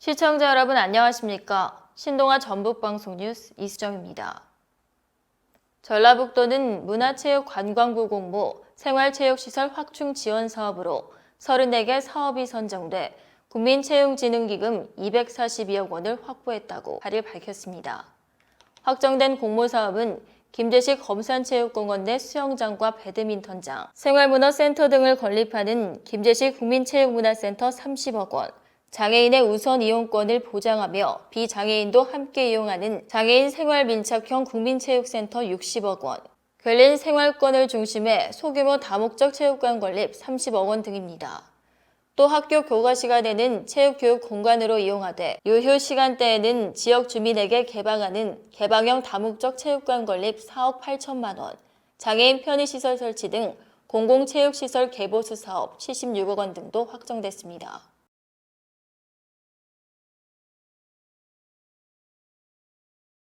시청자 여러분 안녕하십니까? 신동아 전북방송 뉴스 이수정입니다. 전라북도는 문화체육관광부 공모 생활체육시설 확충 지원 사업으로 34개 사업이 선정돼 국민체육진흥기금 242억 원을 확보했다고 8일 밝혔습니다. 확정된 공모 사업은 김제식 검산체육공원 내 수영장과 배드민턴장, 생활문화센터 등을 건립하는 김제식 국민체육문화센터 30억 원, 장애인의 우선 이용권을 보장하며 비장애인도 함께 이용하는 장애인 생활 민착형 국민체육센터 60억 원, 근린 생활권을 중심에 소규모 다목적 체육관 건립 30억 원 등입니다. 또 학교 교과 시간에는 체육교육 공간으로 이용하되 유휴 시간대에는 지역 주민에게 개방하는 개방형 다목적 체육관 건립 4억 8천만 원, 장애인 편의시설 설치 등 공공체육시설 개보수 사업 76억 원 등도 확정됐습니다.